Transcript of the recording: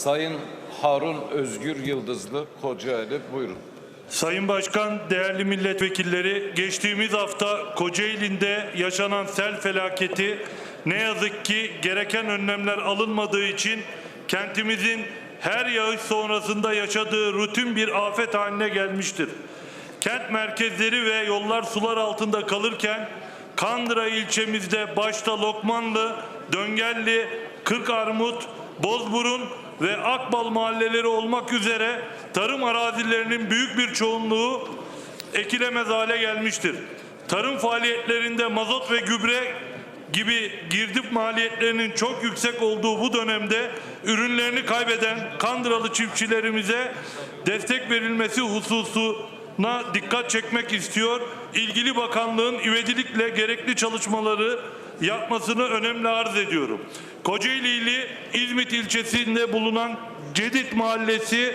Sayın Harun Özgür Yıldızlı Kocaeli buyurun. Sayın Başkan, değerli milletvekilleri, geçtiğimiz hafta Kocaeli'nde yaşanan sel felaketi ne yazık ki gereken önlemler alınmadığı için kentimizin her yağış sonrasında yaşadığı rutin bir afet haline gelmiştir. Kent merkezleri ve yollar sular altında kalırken Kandıra ilçemizde başta Lokmanlı, Döngelli, Kırkarmut, Bozburun ve Akbal mahalleleri olmak üzere tarım arazilerinin büyük bir çoğunluğu ekilemez hale gelmiştir. Tarım faaliyetlerinde mazot ve gübre gibi girdi maliyetlerinin çok yüksek olduğu bu dönemde ürünlerini kaybeden Kandıralı çiftçilerimize destek verilmesi hususuna dikkat çekmek istiyor. İlgili bakanlığın ivedilikle gerekli çalışmaları yapmasını önemli arz ediyorum. Kocaeli ili İzmit ilçesinde bulunan Cedit Mahallesi